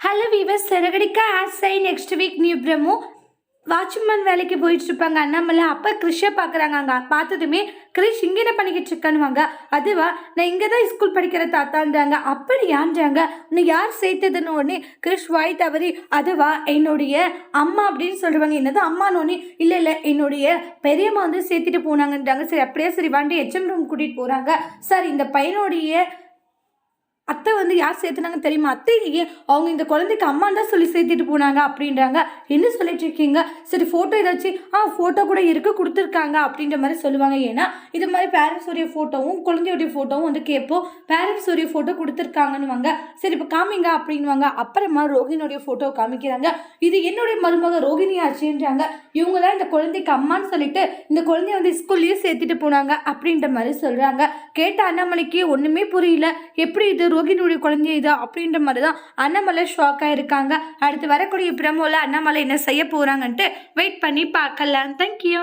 Hello viewers Siragadikka Aasai. Next week new promo. Watchman வேலைக்கு போயிட்டு இருப்பாங்க அண்ணாமலை அப்போ கிறிஷை பார்க்குறாங்க அங்கே பார்த்ததுமே கிறிஷ் இங்கே என்ன பண்ணிக்கிட்டு இருக்கானுவாங்க அதுவா நான் இங்கே தான் ஸ்கூல் படிக்கிற தாத்தான்றாங்க. அப்படியான்றாங்க உன்னை யார் சேர்த்ததுன்னு உடனே கிறிஷ் வாய் தவறி அதுவா என்னுடைய அம்மா அப்படின்னு சொல்லுவாங்க. என்னது அம்மானோடனே இல்லை இல்லை என்னுடைய பெரியம்மா வந்து சேர்த்துட்டு போனாங்கன்றாங்க. சரி அப்படியே சரி வாண்டி எச்எம் ரூம் கூட்டிகிட்டு போகிறாங்க சார் இந்த பையனுடைய அத்தை வந்து யார் சேர்த்துனாங்க தெரியுமா? அத்தை இல்லையே அவங்க இந்த குழந்தைக்கு அம்மா தான் சொல்லி சேர்த்துட்டு போனாங்க அப்படின்றாங்க. என்ன சொல்லிட்டு இருக்கீங்க? சரி ஃபோட்டோ ஏதாச்சும் ஆ ஃபோட்டோ கூட இருக்கு கொடுத்துருக்காங்க அப்படின்ற மாதிரி சொல்லுவாங்க. ஏன்னா இது மாதிரி பேரண்ட்ஸோடைய ஃபோட்டோவும் குழந்தையோடைய ஃபோட்டோவும் வந்து கேட்போம். பேரண்ட்ஸோடைய ஃபோட்டோ கொடுத்துருக்காங்கன்னுவாங்க. சரி இப்போ காமிங்க அப்படின்வாங்க அப்புறமா ரோஹினியோடைய ஃபோட்டோ காமிக்கிறாங்க. இது என்னுடைய மருமக ரோகிணி ஆச்சுன்றாங்க. இவங்க தான் இந்த குழந்தைக்கு அம்மான்னு சொல்லிட்டு இந்த குழந்தைய வந்து ஸ்கூல்லேயே சேர்த்துட்டு போனாங்க அப்படின்ற மாதிரி சொல்கிறாங்க கேட்ட அண்ணாமலைக்கு ஒன்றுமே புரியல. எப்படி இது ரோகிணியுடைய குழந்தை இதா அப்படின்ற மாதிரி தான் அண்ணாமலை ஷாக்காக இருக்காங்க அடுத்து வரக்கூடிய பிரமோவில் அண்ணாமலை என்ன செய்ய போகிறாங்கன்ட்டு வெயிட் பண்ணி பார்க்கலாம். தேங்க்யூ